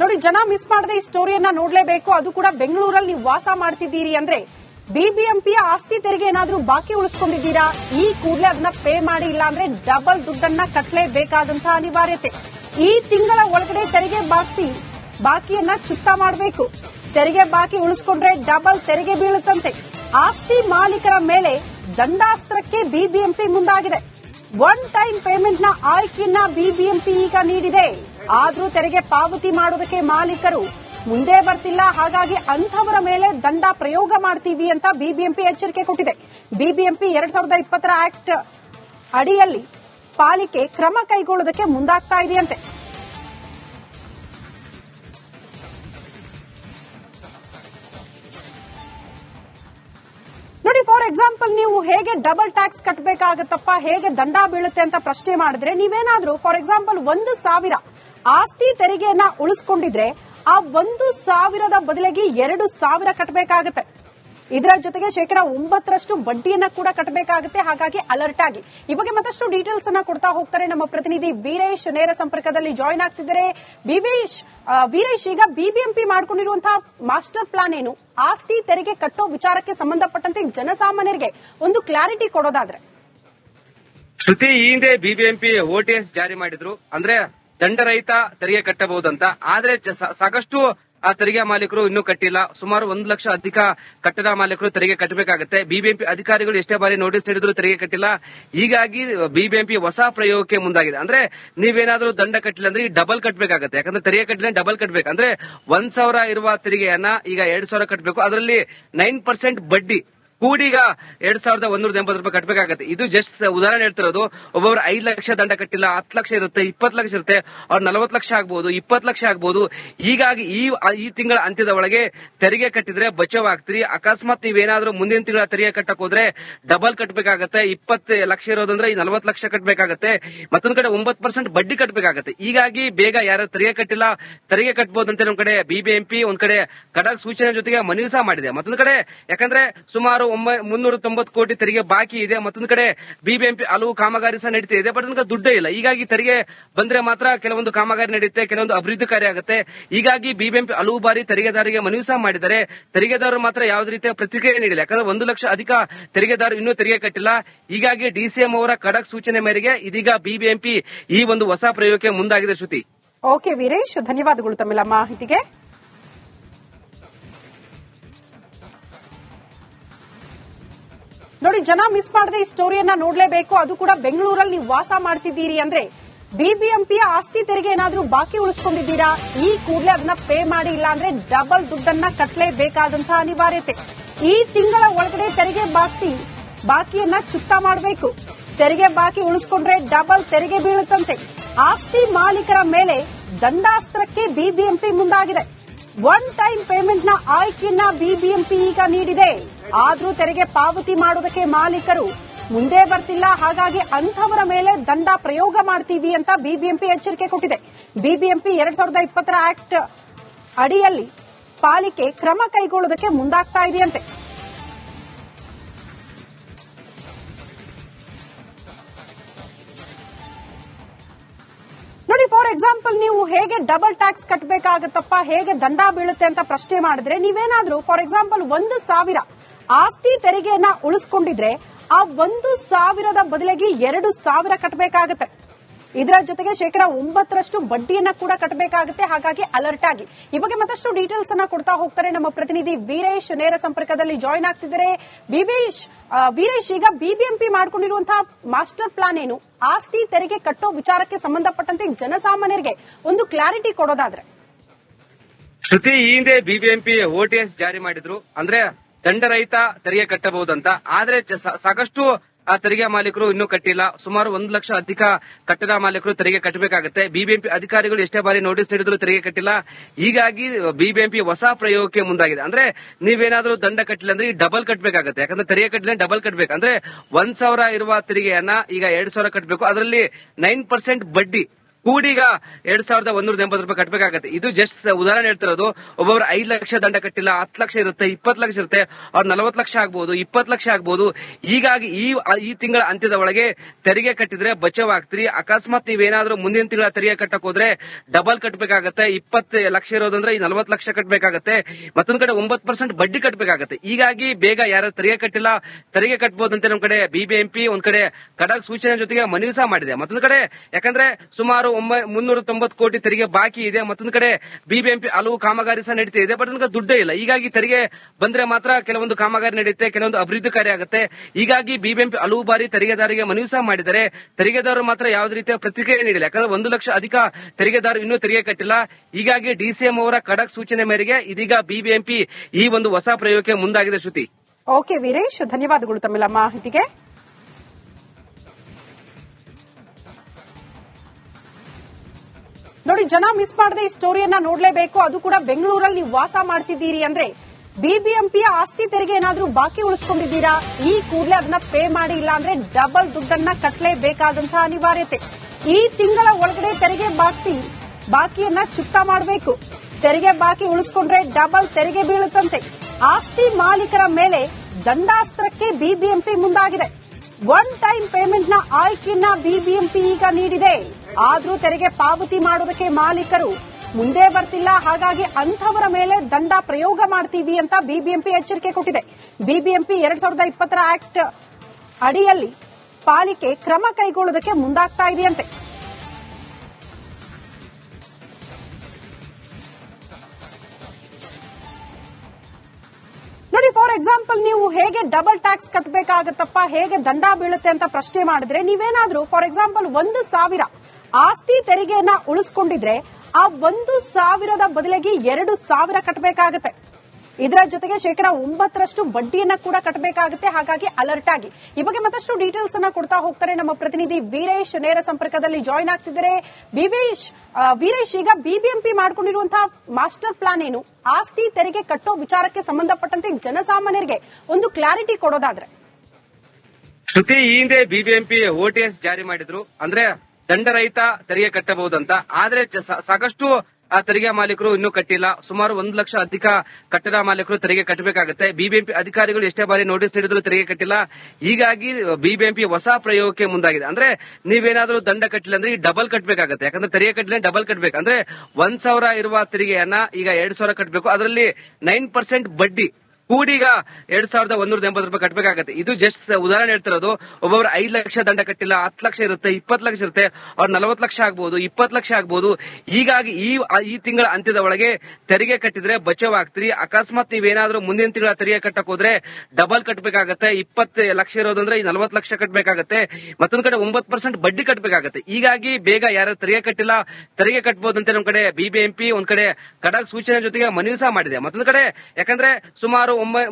ನೋಡಿ, ಜನ ಮಿಸ್ ಮಾಡದೆ ಈ ಸ್ಟೋರಿಯನ್ನ ನೋಡ್ಲೇಬೇಕು. ಅದು ಕೂಡ ಬೆಂಗಳೂರಲ್ಲಿ ನೀವು ವಾಸ ಮಾಡ್ತಿದ್ದೀರಿ ಅಂದ್ರೆ ಬಿಬಿಎಂಪಿಯ ಆಸ್ತಿ ತೆರಿಗೆ ಏನಾದ್ರೂ ಬಾಕಿ ಉಳಿಸ್ಕೊಂಡಿದ್ದೀರಾ? ಈ ಕೂಡಲೇ ಅದನ್ನ ಪೇ ಮಾಡಿ ಇಲ್ಲ ಅಂದ್ರೆ ಡಬಲ್ ದುಡ್ಡನ್ನ ಕಟ್ಟಲೇಬೇಕಾದಂತಹ ಅನಿವಾರ್ಯತೆ. ಈ ತಿಂಗಳ ಒಳಗಡೆ ತೆರಿಗೆ ಬಾಕಿ, ಬಾಕಿಯನ್ನ ಚುಕ್ತ ಮಾಡಬೇಕು. ತೆರಿಗೆ ಬಾಕಿ ಉಳಿಸ್ಕೊಂಡ್ರೆ ಡಬಲ್ ತೆರಿಗೆ ಬೀಳುತ್ತಂತೆ. ಆಸ್ತಿ ಮಾಲೀಕರ ಮೇಲೆ ದಂಡಾಸ್ತ್ರಕ್ಕೆ ಬಿಬಿಎಂಪಿ ಮುಂದಾಗಿದೆ. ಒನ್ ಟೈಮ್ ಪೇಮೆಂಟ್ನ ಆಯ್ಕೆಯನ್ನ ಬಿಬಿಎಂಪಿ ಈಗ ನೀಡಿದೆ. ಆದ್ರೂ ತೆರಿಗೆ ಪಾವತಿ ಮಾಡೋದಕ್ಕೆ ಮಾಲೀಕರು ಮುಂದೆ ಬರ್ತಿಲ್ಲ. ಹಾಗಾಗಿ ಅಂಥವರ ಮೇಲೆ ದಂಡ ಪ್ರಯೋಗ ಮಾಡ್ತೀವಿ ಅಂತ ಬಿಬಿಎಂಪಿ ಎಚ್ಚರಿಕೆ ಕೊಟ್ಟಿದೆ. ಬಿಬಿಎಂಪಿ ಎರಡ್ ಸಾವಿರದ ಇಪ್ಪತ್ತರ ಆಕ್ಟ್ ಅಡಿಯಲ್ಲಿ ಪಾಲಿಕೆ ಕ್ರಮ ಕೈಗೊಳ್ಳುವುದಕ್ಕೆ ಮುಂದಾಗ್ತಾ ಇದೆಯಂತೆ. ನೋಡಿ ಫಾರ್ ಎಕ್ಸಾಂಪಲ್ ನೀವು ಹೇಗೆ ಡಬಲ್ ಟ್ಯಾಕ್ಸ್ ಕಟ್ಟಬೇಕಾಗತ್ತಪ್ಪ ಹೇಗೆ ದಂಡ ಬೀಳುತ್ತೆ ಅಂತ ಪ್ರಶ್ನೆ ಮಾಡಿದ್ರೆ ನೀವೇನಾದ್ರೂ ಫಾರ್ ಎಕ್ಸಾಂಪಲ್ ಒಂದು ಸಾವಿರ ಆಸ್ತಿ ತೆರಿಗೆಯನ್ನ ಉಳಿಸ್ಕೊಂಡಿದ್ರೆ ಆ ಒಂದು ಸಾವಿರದ ಬದಲಿಗೆ ಎರಡು ಸಾವಿರ ಕಟ್ಟಬೇಕಾಗತ್ತೆ ಇದರ ಜೊತೆಗೆ ಶೇಕಡ ಒಂಬತ್ತರಷ್ಟು ಬಡ್ಡಿಯನ್ನ ಕೂಡ ಕಟ್ಟಬೇಕಾಗುತ್ತೆ ಹಾಗಾಗಿ ಅಲರ್ಟ್ ಆಗಿ. ಈ ಬಗ್ಗೆ ಮತ್ತಷ್ಟು ಡೀಟೇಲ್ಸ್ ಅನ್ನ ಕೊಡ್ತಾ ಹೋಗ್ತಾರೆ ನಮ್ಮ ಪ್ರತಿನಿಧಿ ವೀರೇಶ್ ನೇರ ಸಂಪರ್ಕದಲ್ಲಿ ಜಾಯಿನ್ ಆಗ್ತಿದ್ದಾರೆ. ವಿವೇಶ್ ವೀರೇಶ್, ಈಗ ಬಿಬಿಎಂಪಿ ಮಾಡ್ಕೊಂಡಿರುವಂತಹ ಮಾಸ್ಟರ್ ಪ್ಲಾನ್ ಏನು? ಆಸ್ತಿ ತೆರಿಗೆ ಕಟ್ಟೋ ವಿಚಾರಕ್ಕೆ ಸಂಬಂಧಪಟ್ಟಂತೆ ಜನಸಾಮಾನ್ಯರಿಗೆ ಒಂದು ಕ್ಲಾರಿಟಿ ಕೊಡೋದಾದ್ರೆ. ಶ್ರುತಿ, ಈ ಹಿಂದೆ ಬಿಬಿಎಂಪಿ ಓಟಿಎಸ್ ಜಾರಿ ಮಾಡಿದ್ರು. ಅಂದ್ರೆ ದಂಡರಹಿತ ತೆರಿಗೆ ಕಟ್ಟಬಹುದಂತ. ಆದ್ರೆ ಸಾಕಷ್ಟು ಆ ತೆರಿಗೆ ಮಾಲೀಕರು ಇನ್ನೂ ಕಟ್ಟಿಲ್ಲ. ಸುಮಾರು ಒಂದು ಲಕ್ಷ ಅಧಿಕ ಕಟ್ಟಡ ಮಾಲೀಕರು ತೆರಿಗೆ ಕಟ್ಟಬೇಕಾಗುತ್ತೆ. ಬಿಬಿಎಂಪಿ ಅಧಿಕಾರಿಗಳು ಎಷ್ಟೇ ಬಾರಿ ನೋಟಿಸ್ ನೀಡಿದ್ರು ತೆರಿಗೆ ಕಟ್ಟಿಲ್ಲ. ಹೀಗಾಗಿ ಬಿಬಿಎಂಪಿ ಹೊಸ ಪ್ರಯೋಗಕ್ಕೆ ಮುಂದಾಗಿದೆ. ಅಂದ್ರೆ ನೀವೇನಾದ್ರೂ ದಂಡ ಕಟ್ಟಿಲ್ಲ ಅಂದ್ರೆ ಡಬಲ್ ಕಟ್ಟಬೇಕಾಗುತ್ತೆ ಯಾಕಂದ್ರೆ ತೆರಿಗೆ ಕಟ್ಟಿಲ್ಲ ಡಬಲ್ ಕಟ್ಟಬೇಕು ಅಂದ್ರೆ ಒಂದ್ ಸಾವಿರ ಇರುವ ತೆರಿಗೆಯನ್ನ ಈಗ ಎರಡ್ ಸಾವಿರ ಕಟ್ಟಬೇಕು ಅದರಲ್ಲಿ ನೈನ್ ಪರ್ಸೆಂಟ್ ಬಡ್ಡಿ ಕೂಡೀಗ ಎರಡ್ ಸಾವಿರದ ಒಂದೂರ ಎಂಬತ್ತು ರೂಪಾಯಿ ಕಟ್ಟಬೇಕಾಗತ್ತೆ ಇದು ಜಸ್ಟ್ ಉದಾಹರಣೆ ಹೇಳ್ತಿರೋದು ಒಬ್ಬೊಬ್ರು ಐದು ಲಕ್ಷ ದಂಡ ಕಟ್ಟಿಲ್ಲ, ಹತ್ತು ಲಕ್ಷ ಇರುತ್ತೆ, ಇಪ್ಪತ್ತು ಲಕ್ಷ ಇರುತ್ತೆ, ಅವ್ರ ನಲವತ್ತು ಲಕ್ಷ ಆಗ್ಬಹುದು ಇಪ್ಪತ್ತು ಲಕ್ಷ ಆಗ್ಬಹುದು ಹೀಗಾಗಿ ಈ ಈ ತಿಂಗಳ ಅಂತ್ಯದ ಒಳಗೆ ತೆರಿಗೆ ಕಟ್ಟಿದ್ರೆ ಬಚಾವ್ ಆಗ್ತೀರಿ ಅಕಸ್ಮಾತ್ ನೀವೇನಾದ್ರೂ ಮುಂದಿನ ತಿಂಗಳ ತೆರಿಗೆ ಕಟ್ಟಕ್ ಹೋದ್ರೆ ಡಬಲ್ ಕಟ್ಟಬೇಕಾಗತ್ತೆ ಇಪ್ಪತ್ತು ಲಕ್ಷ ಇರೋದಂದ್ರೆ ಈ ನಲವತ್ತು ಲಕ್ಷ ಕಟ್ಟಬೇಕಾಗತ್ತೆ ಮತ್ತೊಂದ್ ಕಡೆ ಒಂಬತ್ತು ಪರ್ಸೆಂಟ್ ಬಡ್ಡಿ ಕಟ್ಟಬೇಕಾಗತ್ತೆ ಹೀಗಾಗಿ ಬೇಗ ಯಾರು ತೆರಿಗೆ ಕಟ್ಟಿಲ್ಲ, ತೆರಿಗೆ ಕಟ್ಟಬಹುದಂತೆ ನಮ್ ಕಡೆ ಬಿಬಿಎಂಪಿ ಒಂದ್ ಕಡೆ ಖಡಕ್ ಸೂಚನೆ ಜೊತೆಗೆ ಮನವಿ ಸಹ ಮಾಡಿದೆ. ಮತ್ತೊಂದ್ ಕಡೆ, ಯಾಕಂದ್ರೆ ಸುಮಾರು ಒಂಬೈ ಮುನ್ನೂರ ತೊಂಬತ್ತು ಕೋಟಿ ತೆರಿಗೆ ಬಾಕಿ ಇದೆ. ಮತ್ತೊಂದು ಕಡೆ ಬಿಬಿಎಂಪಿ ಹಲವು ಕಾಮಗಾರಿ ಸಹ ನಡೀತಾ ಇದೆ, ಬಟ್ ಅದಕ್ಕೆ ದುಡ್ಡೇ ಇಲ್ಲ. ಹೀಗಾಗಿ ತೆರಿಗೆ ಬಂದ್ರೆ ಮಾತ್ರ ಕೆಲವೊಂದು ಕಾಮಗಾರಿ ನಡೆಯುತ್ತೆ, ಕೆಲವೊಂದು ಅಭಿವೃದ್ಧಿ ಕಾರ್ಯ ಆಗುತ್ತೆ. ಹೀಗಾಗಿ ಬಿಬಿಎಂಪಿ ಹಲವು ಬಾರಿ ತೆರಿಗೆದಾರರಿಗೆ ಮನವಿ ಸಹ ಮಾಡಿದರೆ ತೆರಿಗೆದಾರರು ಮಾತ್ರ ಯಾವುದೇ ರೀತಿಯ ಪ್ರತಿಕ್ರಿಯೆ ನೀಡಿಲ್ಲ. ಯಾಕಂದ್ರೆ ಒಂದು ಲಕ್ಷ ಅಧಿಕ ತೆರಿಗೆದಾರರು ಇನ್ನೂ ತೆರಿಗೆ ಕಟ್ಟಿಲ್ಲ. ಹೀಗಾಗಿ ಡಿಸಿಎಂ ಅವರ ಖಡಕ್ ಸೂಚನೆ ಮೇರೆಗೆ ಇದೀಗ ಬಿಬಿಎಂಪಿ ಈ ಒಂದು ಹೊಸ ಪ್ರಯೋಗಕ್ಕೆ ಮುಂದಾಗಿದೆ ಶ್ರುತಿ. ಓಕೆ ವೀರೇಶ್, ಧನ್ಯವಾದಗಳು ತಮ್ಮೆಲ್ಲ ಮಾಹಿತಿಗೆ. ನೋಡಿ, ಜನ ಮಿಸ್ ಮಾಡದೆ ಈ ಸ್ಟೋರಿಯನ್ನ ನೋಡ್ಲೇಬೇಕು. ಅದು ಕೂಡ ಬೆಂಗಳೂರಲ್ಲಿ ನೀವು ವಾಸ ಮಾಡ್ತಿದ್ದೀರಿ ಅಂದ್ರೆ ಬಿಬಿಎಂಪಿಯ ಆಸ್ತಿ ತೆರಿಗೆ ಏನಾದ್ರೂ ಬಾಕಿ ಉಳಿಸ್ಕೊಂಡಿದ್ದೀರಾ? ಈ ಕೂಡಲೇ ಅದನ್ನ ಪೇ ಮಾಡಿ ಇಲ್ಲ ಅಂದ್ರೆ ಡಬಲ್ ದುಡ್ಡನ್ನ ಕಟ್ಟಲೇಬೇಕಾದಂತಹ ಅನಿವಾರ್ಯತೆ. ಈ ತಿಂಗಳ ಒಳಗಡೆ ತೆರಿಗೆ ಬಾಕಿ, ಬಾಕಿಯನ್ನ ಚುಕ್ತ ಮಾಡಬೇಕು. ತೆರಿಗೆ ಬಾಕಿ ಉಳಿಸ್ಕೊಂಡ್ರೆ ಡಬಲ್ ತೆರಿಗೆ ಬೀಳುತ್ತಂತೆ. ಆಸ್ತಿ ಮಾಲೀಕರ ಮೇಲೆ ದಂಡಾಸ್ತ್ರಕ್ಕೆ ಬಿಬಿಎಂಪಿ ಮುಂದಾಗಿದೆ. ಒನ್ ಟೈಮ್ ಪೇಮೆಂಟ್ನ ಆಯ್ಕೆಯನ್ನ ಬಿಬಿಎಂಪಿ ಈಗ ನೀಡಿದೆ. ಆದರೂ ತೆರಿಗೆ ಪಾವತಿ ಮಾಡೋದಕ್ಕೆ ಮಾಲೀಕರು ಮುಂದೆ ಬರ್ತಿಲ್ಲ. ಹಾಗಾಗಿ ಅಂಥವರ ಮೇಲೆ ದಂಡ ಪ್ರಯೋಗ ಮಾಡ್ತೀವಿ ಅಂತ ಬಿಬಿಎಂಪಿ ಎಚ್ಚರಿಕೆ ಕೊಟ್ಟಿದೆ. ಬಿಬಿಎಂಪಿ ಎರಡ್ ಸಾವಿರದ ಇಪ್ಪತ್ತರ ಆಕ್ಟ್ ಅಡಿಯಲ್ಲಿ ಪಾಲಿಕೆ ಕ್ರಮ ಕೈಗೊಳ್ಳುವುದಕ್ಕೆ ಮುಂದಾಗ್ತಾ ಇದೆಯಂತೆ. ಎಕ್ಸಾಂಪಲ್ ನೀವು ಹೇಗೆ ಡಬಲ್ ಟ್ಯಾಕ್ಸ್ ಕಟ್ಟಬೇಕಾಗತ್ತಪ್ಪ ಹೇಗೆ ದಂಡ ಬೀಳುತ್ತೆ ಅಂತ ಪ್ರಶ್ನೆ ಮಾಡಿದ್ರೆ ನೀವೇನಾದ್ರೂ ಫಾರ್ ಎಕ್ಸಾಂಪಲ್ ಒಂದು ಸಾವಿರ ಆಸ್ತಿ ತೆರಿಗೆಯನ್ನ ಉಳಿಸ್ಕೊಂಡಿದ್ರೆ, ಆ ಒಂದು ಸಾವಿರದ ಬದಲಿಗೆ ಎರಡು ಸಾವಿರ ಕಟ್ಟಬೇಕಾಗತ್ತೆ ಇದರ ಜೊತೆಗೆ ಶೇಕಡಾ ಒಂಬತ್ತರಷ್ಟು ಬಡ್ಡಿಯನ್ನ ಕೂಡ ಕಟ್ಟಬೇಕಾಗುತ್ತೆ ಹಾಗಾಗಿ ಅಲರ್ಟ್ ಆಗಿ. ಈ ಬಗ್ಗೆ ಮತ್ತಷ್ಟು ಡೀಟೇಲ್ಸ್ ಅನ್ನ ಕೊಡ್ತಾ ಹೋಗ್ತಾರೆ ನಮ್ಮ ಪ್ರತಿನಿಧಿ ವೀರೇಶ್. ನೇರ ಸಂಪರ್ಕದಲ್ಲಿ ಜಾಯಿನ್ ಆಗ್ತಿದ್ದಾರೆ. ವಿವೇಶ್ ವೀರೇಶ್, ಈಗ ಬಿಬಿಎಂಪಿ ಮಾಡ್ಕೊಂಡಿರುವಂತಹ ಮಾಸ್ಟರ್ ಪ್ಲಾನ್ ಏನು? ಆಸ್ತಿ ತೆರಿಗೆ ಕಟ್ಟೋ ವಿಚಾರಕ್ಕೆ ಸಂಬಂಧಪಟ್ಟಂತೆ ಜನಸಾಮಾನ್ಯರಿಗೆ ಒಂದು ಕ್ಲಾರಿಟಿ ಕೊಡೋದಾದ್ರೆ. ಶ್ರುತಿ, ಈ ಹಿಂದೆ ಬಿಬಿಎಂಪಿ ಓಟಿಎಸ್ ಜಾರಿ ಮಾಡಿದ್ರು. ಅಂದ್ರೆ ದಂಡರಹಿತ ತೆರಿಗೆ ಕಟ್ಟಬಹುದಂತ. ಆದ್ರೆ ಸಾಕಷ್ಟು ಆ ತೆರಿಗೆ ಮಾಲೀಕರು ಇನ್ನೂ ಕಟ್ಟಿಲ್ಲ. ಸುಮಾರು ಒಂದು ಲಕ್ಷ ಅಧಿಕ ಕಟ್ಟಡ ಮಾಲೀಕರು ತೆರಿಗೆ ಕಟ್ಟಬೇಕಾಗುತ್ತೆ. ಬಿಬಿಎಂಪಿ ಅಧಿಕಾರಿಗಳು ಎಷ್ಟೇ ಬಾರಿ ನೋಟಿಸ್ ನೀಡಿದ್ರು ತೆರಿಗೆ ಕಟ್ಟಿಲ್ಲ. ಹೀಗಾಗಿ ಬಿಬಿಎಂಪಿ ಹೊಸ ಪ್ರಯೋಗಕ್ಕೆ ಮುಂದಾಗಿದೆ. ಅಂದ್ರೆ ನೀವೇನಾದ್ರೂ ದಂಡ ಕಟ್ಟಿಲ್ಲ ಅಂದ್ರೆ ಡಬಲ್ ಕಟ್ಟಬೇಕಾಗುತ್ತೆ ಯಾಕಂದ್ರೆ ತೆರಿಗೆ ಕಟ್ಟಿಲ್ಲ ಡಬಲ್ ಕಟ್ಟಬೇಕು ಅಂದ್ರೆ ಒಂದ್ ಸಾವಿರ ಇರುವ ತೆರಿಗೆಯನ್ನ ಈಗ ಎರಡ್ ಸಾವಿರ ಕಟ್ಟಬೇಕು ಅದರಲ್ಲಿ ನೈನ್ ಪರ್ಸೆಂಟ್ ಬಡ್ಡಿ ಕೂಡಿಗ ಎರಡ್ ಸಾವಿರದ ಒಂದೂರ ಎಂಬತ್ತು ರೂಪಾಯಿ ಕಟ್ಟಬೇಕಾಗತ್ತೆ ಇದು ಜಸ್ಟ್ ಉದಾಹರಣೆ ಹೇಳ್ತಿರೋದು ಒಬ್ಬೊಬ್ರು ಐದ್ ಲಕ್ಷ ದಂಡ ಕಟ್ಟಿಲ್ಲ, ಹತ್ತು ಲಕ್ಷ ಇರುತ್ತೆ, ಇಪ್ಪತ್ತು ಲಕ್ಷ ಇರುತ್ತೆ, ಅವ್ರು ನಲವತ್ತು ಲಕ್ಷ ಆಗ್ಬಹುದು ಇಪ್ಪತ್ತು ಲಕ್ಷ ಆಗ್ಬಹುದು ಹೀಗಾಗಿ ಈ ಈ ತಿಂಗಳ ಅಂತ್ಯದ ಒಳಗೆ ತೆರಿಗೆ ಕಟ್ಟಿದ್ರೆ ಬಚಾವ್ ಆಗ್ತೀರಿ ಅಕಸ್ಮಾತ್ ನೀವೇನಾದ್ರೂ ಮುಂದಿನ ತಿಂಗಳ ತೆರಿಗೆ ಕಟ್ಟಕ್ ಹೋದ್ರೆ ಡಬಲ್ ಕಟ್ಟಬೇಕಾಗತ್ತೆ ಇಪ್ಪತ್ತು ಲಕ್ಷ ಇರೋದಂದ್ರೆ ಈ ನಲವತ್ತು ಲಕ್ಷ ಕಟ್ಟಬೇಕಾಗತ್ತೆ ಮತ್ತೊಂದ್ ಕಡೆ ಒಂಬತ್ತು ಪರ್ಸೆಂಟ್ ಬಡ್ಡಿ ಕಟ್ಟಬೇಕಾಗತ್ತೆ ಹೀಗಾಗಿ ಬೇಗ ಯಾರು ತೆರಿಗೆ ಕಟ್ಟಿಲ್ಲ, ತೆರಿಗೆ ಕಟ್ಟಬಹುದಂತೆ ನಮ್ ಕಡೆ ಬಿಬಿಎಂಪಿ ಒಂದ್ ಕಡೆ ಖಡಕ್ ಸೂಚನೆ ಜೊತೆಗೆ ಮನವಿ ಸಹ ಮಾಡಿದೆ. ಮತ್ತೊಂದ್ ಕಡೆ ಯಾಕಂದ್ರೆ ಸುಮಾರು ಮುನ್ನೂರ ತೊಂಬತ್ತು ಕೋಟಿ ತೆರಿಗೆ ಬಾಕಿ ಇದೆ. ಮತ್ತೊಂದು ಕಡೆ ಬಿಬಿಎಂಪಿ ಹಲವು ಕಾಮಗಾರಿ ಸಹ ನಡೀತಾ ಇದೆ. ಬಟ್ ಅದಕ್ಕೆ ದುಡ್ಡೇ ಇಲ್ಲ. ಹೀಗಾಗಿ ತೆರಿಗೆ ಬಂದ್ರೆ ಮಾತ್ರ ಕೆಲವೊಂದು ಕಾಮಗಾರಿ ನಡೆಯುತ್ತೆ, ಕೆಲವೊಂದು ಅಭಿವೃದ್ಧಿ ಕಾರ್ಯ ಆಗುತ್ತೆ. ಹೀಗಾಗಿ ಬಿಬಿಎಂಪಿ ಹಲವು ಬಾರಿ ತೆರಿಗೆದಾರರಿಗೆ ಮನವಿ ಸಹ ಮಾಡಿದರೆ ತೆರಿಗೆದಾರರು ಮಾತ್ರ ಯಾವುದೇ ರೀತಿಯ ಪ್ರತಿಕ್ರಿಯೆ ನೀಡಿಲ್ಲ. ಯಾಕಂದ್ರೆ ಒಂದು ಲಕ್ಷ ಅಧಿಕ ತೆರಿಗೆದಾರರು ಇನ್ನೂ ತೆರಿಗೆ ಕಟ್ಟಿಲ್ಲ. ಹೀಗಾಗಿ ಡಿಸಿಎಂ ಅವರ ಖಡಕ್ ಸೂಚನೆ ಮೇರೆಗೆ ಇದೀಗ ಬಿಬಿಎಂಪಿ ಈ ಒಂದು ಹೊಸ ಪ್ರಯೋಗಕ್ಕೆ ಮುಂದಾಗಿದೆ ಶ್ರುತಿ. ಓಕೆ ವೀರೇಶ್, ಧನ್ಯವಾದಗಳು ತಮ್ಮೆಲ್ಲ ಮಾಹಿತಿಗೆ. ನೋಡಿ, ಜನ ಮಿಸ್ ಮಾಡದೆ ಈ ಸ್ಟೋರಿಯನ್ನ ನೋಡ್ಲೇಬೇಕು. ಅದು ಕೂಡ ಬೆಂಗಳೂರಲ್ಲಿ ನೀವು ವಾಸ ಮಾಡ್ತಿದ್ದೀರಿ ಅಂದ್ರೆ ಬಿಬಿಎಂಪಿಯ ಆಸ್ತಿ ತೆರಿಗೆ ಏನಾದ್ರೂ ಬಾಕಿ ಉಳಿಸ್ಕೊಂಡಿದ್ದೀರಾ? ಈ ಕೂಡಲೇ ಅದನ್ನ ಪೇ ಮಾಡಿ, ಇಲ್ಲ ಅಂದ್ರೆ ಡಬಲ್ ದುಡ್ಡನ್ನ ಕಟ್ಟಲೇಬೇಕಾದಂತಹ ಅನಿವಾರ್ಯತೆ. ಈ ತಿಂಗಳ ಒಳಗಡೆ ತೆರಿಗೆ ಬಾಕಿ, ಬಾಕಿಯನ್ನ ಚುಕ್ತಾ ಮಾಡಬೇಕು. ತೆರಿಗೆ ಬಾಕಿ ಉಳಿಸ್ಕೊಂಡ್ರೆ ಡಬಲ್ ತೆರಿಗೆ ಬೀಳುತ್ತಂತೆ. ಆಸ್ತಿ ಮಾಲೀಕರ ಮೇಲೆ ದಂಡಾಸ್ತ್ರಕ್ಕೆ ಬಿಬಿಎಂಪಿ ಮುಂದಾಗಿದೆ. ಒನ್ ಟೈಮ್ ಪೇಮೆಂಟ್ನ ಆಯ್ಕೆಯನ್ನ ಬಿಬಿಎಂಪಿ ಈಗ ನೀಡಿದೆ. ಆದರೂ ತೆರಿಗೆ ಪಾವತಿ ಮಾಡೋದಕ್ಕೆ ಮಾಲೀಕರು ಮುಂದೆ ಬರ್ತಿಲ್ಲ. ಹಾಗಾಗಿ ಅಂಥವರ ಮೇಲೆ ದಂಡ ಪ್ರಯೋಗ ಮಾಡ್ತೀವಿ ಅಂತ ಬಿಬಿಎಂಪಿ ಎಚ್ಚರಿಕೆ ಕೊಟ್ಟಿದೆ. ಬಿಬಿಎಂಪಿ ಎರಡ್ ಸಾವಿರದ ಇಪ್ಪತ್ತರ ಆಕ್ಟ್ ಅಡಿಯಲ್ಲಿ ಪಾಲಿಕೆ ಕ್ರಮ ಕೈಗೊಳ್ಳೋದಕ್ಕೆ ಮುಂದಾಗ್ತಾ ಇದೆಯಂತೆ. ಎಕ್ಸಾಂಪಲ್, ನೀವು ಹೇಗೆ ಡಬಲ್ ಟ್ಯಾಕ್ಸ್ ಕಟ್ಟಬೇಕಾಗತ್ತಪ್ಪ ಹೇಗೆ ದಂಡ ಬೀಳುತ್ತೆ ಅಂತ ಪ್ರಶ್ನೆ ಮಾಡಿದ್ರೆ ನೀವೇನಾದ್ರೂ ಫಾರ್ ಎಕ್ಸಾಂಪಲ್ ಒಂದು ಸಾವಿರ ಆಸ್ತಿ ತೆರಿಗೆಯನ್ನ ಉಳಿಸ್ಕೊಂಡಿದ್ರೆ, ಆ ಒಂದು ಸಾವಿರದ ಬದಲಿಗೆ ಎರಡು ಸಾವಿರ ಕಟ್ಟಬೇಕಾಗತ್ತೆ ಇದರ ಜೊತೆಗೆ ಶೇಕಡಾ ಒಂಬತ್ತರಷ್ಟು ಬಡ್ಡಿಯನ್ನ ಕೂಡ ಕಟ್ಟಬೇಕಾಗುತ್ತೆ ಹಾಗಾಗಿ ಅಲರ್ಟ್ ಆಗಿ. ಈ ಬಗ್ಗೆ ಮತ್ತಷ್ಟು ಡೀಟೇಲ್ಸ್ ಅನ್ನ ಕೊಡ್ತಾ ಹೋಗ್ತಾರೆ ನಮ್ಮ ಪ್ರತಿನಿಧಿ ವೀರೇಶ್. ನೇರ ಸಂಪರ್ಕದಲ್ಲಿ ಜಾಯಿನ್ ಆಗ್ತಿದ್ದಾರೆ. ವಿವೇಶ್ ವೀರೇಶ್, ಈಗ ಬಿಬಿಎಂಪಿ ಮಾಡಿಕೊಂಡಿರುವಂತಹ ಮಾಸ್ಟರ್ ಪ್ಲಾನ್ ಏನು? ಆಸ್ತಿ ತೆರಿಗೆ ಕಟ್ಟೋ ವಿಚಾರಕ್ಕೆ ಸಂಬಂಧಪಟ್ಟಂತೆ ಜನಸಾಮಾನ್ಯರಿಗೆ ಒಂದು ಕ್ಲಾರಿಟಿ ಕೊಡೋದಾದ್ರೆ. ಶ್ರುತಿ, ಈ ಹಿಂದೆ ಬಿಬಿಎಂಪಿ ಓಟಿಎಸ್ ಜಾರಿ ಮಾಡಿದ್ರು. ಅಂದ್ರೆ ದಂಡರಹಿತ ತೆರಿಗೆ ಕಟ್ಟಬಹುದಂತ. ಆದ್ರೆ ಸಾಕಷ್ಟು ಆ ತೆರಿಗೆ ಮಾಲೀಕರು ಇನ್ನೂ ಕಟ್ಟಿಲ್ಲ. ಸುಮಾರು ಒಂದು ಲಕ್ಷ ಅಧಿಕ ಕಟ್ಟಡ ಮಾಲೀಕರು ತೆರಿಗೆ ಕಟ್ಟಬೇಕಾಗುತ್ತೆ. ಬಿಬಿಎಂಪಿ ಅಧಿಕಾರಿಗಳು ಎಷ್ಟೇ ಬಾರಿ ನೋಟಿಸ್ ನೀಡಿದ್ರು ತೆರಿಗೆ ಕಟ್ಟಿಲ್ಲ. ಹೀಗಾಗಿ ಬಿಬಿಎಂಪಿ ಹೊಸ ಪ್ರಯೋಗಕ್ಕೆ ಮುಂದಾಗಿದೆ. ಅಂದ್ರೆ ನೀವೇನಾದ್ರೂ ದಂಡ ಕಟ್ಟಿಲ್ಲ ಅಂದ್ರೆ ಈ ಡಬಲ್ ಕಟ್ಟಬೇಕಾಗುತ್ತೆ ಯಾಕಂದ್ರೆ ತೆರಿಗೆ ಕಟ್ಟಿಲ್ಲ ಡಬಲ್ ಕಟ್ಟಬೇಕು ಅಂದ್ರೆ ಒಂದ್ ಸಾವಿರ ಇರುವ ತೆರಿಗೆಯನ್ನ ಈಗ ಎರಡ್ ಸಾವಿರ ಕಟ್ಟಬೇಕು ಅದರಲ್ಲಿ ನೈನ್ ಪರ್ಸೆಂಟ್ ಬಡ್ಡಿ ಕೂಡಿಗ ಎರಡ್ ಸಾವಿರದ ಒಂದೂರ ಎಂಬತ್ತು ರೂಪಾಯಿ ಕಟ್ಟಬೇಕಾಗತ್ತೆ ಇದು ಜಸ್ಟ್ ಉದಾಹರಣೆ ಹೇಳ್ತಿರೋದು, ಒಬ್ಬೊಬ್ರು ಐದ್ ಲಕ್ಷ ದಂಡ ಕಟ್ಟಿಲ್ಲ, ಹತ್ತು ಲಕ್ಷ ಇರುತ್ತೆ ಇಪ್ಪತ್ ಲಕ್ಷ ಇರುತ್ತೆ, ಅವ್ರ ನಲವತ್ ಲಕ್ಷ ಆಗ್ಬಹುದು ಇಪ್ಪತ್ ಲಕ್ಷ ಆಗ್ಬಹುದು ಹೀಗಾಗಿ ಈ ಈ ತಿಂಗಳ ಅಂತ್ಯದ ಒಳಗೆ ತೆರಿಗೆ ಕಟ್ಟಿದ್ರೆ ಬಚಾವ್ ಆಗ್ತೀರಿ ಅಕಸ್ಮಾತ್ ನೀವೇನಾದ್ರೂ ಮುಂದಿನ ತಿಂಗಳ ತೆರಿಗೆ ಕಟ್ಟಕ್ ಹೋದ್ರೆ ಡಬಲ್ ಕಟ್ಟಬೇಕಾಗತ್ತೆ ಇಪ್ಪತ್ತು ಲಕ್ಷ ಇರೋದಂದ್ರೆ ನಲವತ್ತು ಲಕ್ಷ ಕಟ್ಟಬೇಕಾಗತ್ತೆ ಮತ್ತೊಂದ್ ಕಡೆ ಒಂಬತ್ತು ಪರ್ಸೆಂಟ್ ಬಡ್ಡಿ ಕಟ್ಟಬೇಕಾಗತ್ತೆ ಹೀಗಾಗಿ ಬೇಗ ಯಾರು ತೆರಿಗೆ ಕಟ್ಟಿಲ್ಲ, ತೆರಿಗೆ ಕಟ್ಟಬಹುದಂತೆ ನಮ್ ಕಡೆ ಬಿಬಿಎಂಪಿ ಒಂದ್ ಕಡೆ ಖಡಕ್ ಸೂಚನೆ ಜೊತೆಗೆ ಮನವಿ ಸಹ ಮಾಡಿದೆ. ಮತ್ತೊಂದ್ ಕಡೆ, ಯಾಕಂದ್ರೆ ಸುಮಾರು uma,